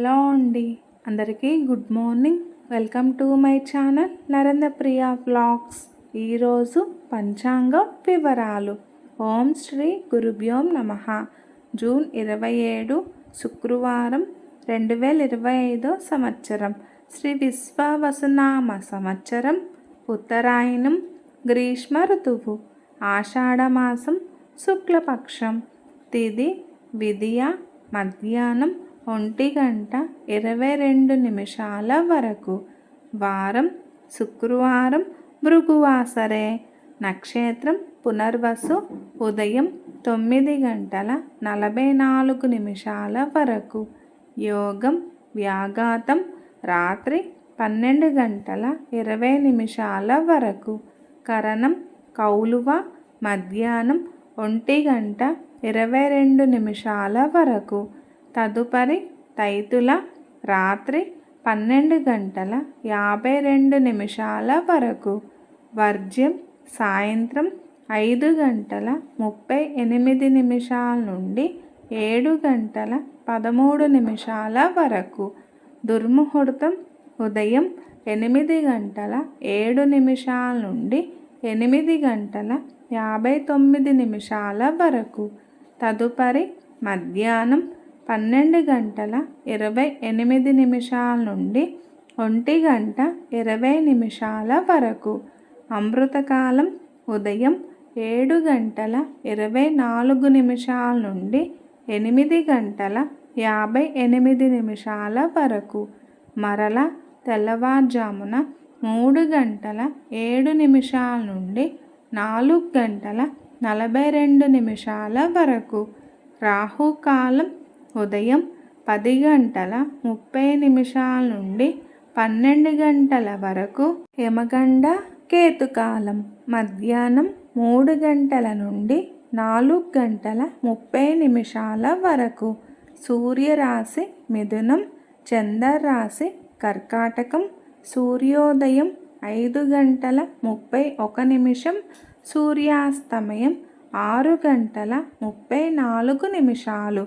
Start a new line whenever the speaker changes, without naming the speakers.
Hello అండి. అందరికీ good morning. Welcome to my channel Narendra Priya blogs ఈరోజు పంచాంగ వివరాలు. ఓం శ్రీ గురుభ్యోం నమ. జూన్ ఇరవై ఏడు శుక్రవారం రెండు వేల ఇరవై ఐదో సంవత్సరం. శ్రీ విశ్వవసునామ సంవత్సరం ఉత్తరాయణం గ్రీష్మ ఋతువు ఆషాఢమాసం శుక్లపక్షం తిది విధియ మధ్యాహ్నం ఒంటి గంట ఇరవై రెండు నిమిషాల వరకు. వారం శుక్రవారం భృగువాసరే నక్షత్రం పునర్వసు ఉదయం తొమ్మిది గంటల నలభై నాలుగు నిమిషాల వరకు. యోగం వ్యాఘాతం రాత్రి పన్నెండు గంటల ఇరవై నిమిషాల వరకు. కరణం కౌలువ మధ్యాహ్నం ఒంటి గంట ఇరవై రెండు నిమిషాల వరకు. తదుపరి రైతుల రాత్రి పన్నెండు గంటల యాభై రెండు నిమిషాల వరకు. వర్జ్యం సాయంత్రం ఐదు గంటల ముప్పై ఎనిమిది నిమిషాల నుండి ఏడు గంటల పదమూడు నిమిషాల వరకు. దుర్ముహూర్తం ఉదయం ఎనిమిది గంటల ఏడు నిమిషాల నుండి ఎనిమిది గంటల యాభై తొమ్మిది నిమిషాల వరకు. తదుపరి మధ్యాహ్నం పన్నెండు గంటల ఇరవై ఎనిమిది నిమిషాల నుండి ఒంటి గంట ఇరవై నిమిషాల వరకు. అమృతకాలం ఉదయం ఏడు గంటల ఇరవై నాలుగు నిమిషాల నుండి ఎనిమిది గంటల యాభై ఎనిమిది నిమిషాల వరకు. మరల తెల్లవారుజామున మూడు గంటల ఏడు నిమిషాల నుండి నాలుగు గంటల నలభై రెండు నిమిషాల వరకు. రాహుకాలం ఉదయం పది గంటల ముప్పై నిమిషాల నుండి పన్నెండు గంటల వరకు యమగండ కేతుకాలం. మధ్యాహ్నం మూడు గంటల నుండి నాలుగు గంటల ముప్పై నిమిషాల వరకు సూర్యరాశి మిథునం చంద్రరాశి కర్కాటకం సూర్యోదయం ఐదు గంటల ముప్పై ఒక నిమిషం సూర్యాస్తమయం ఆరు గంటల ముప్పై నాలుగు నిమిషాలు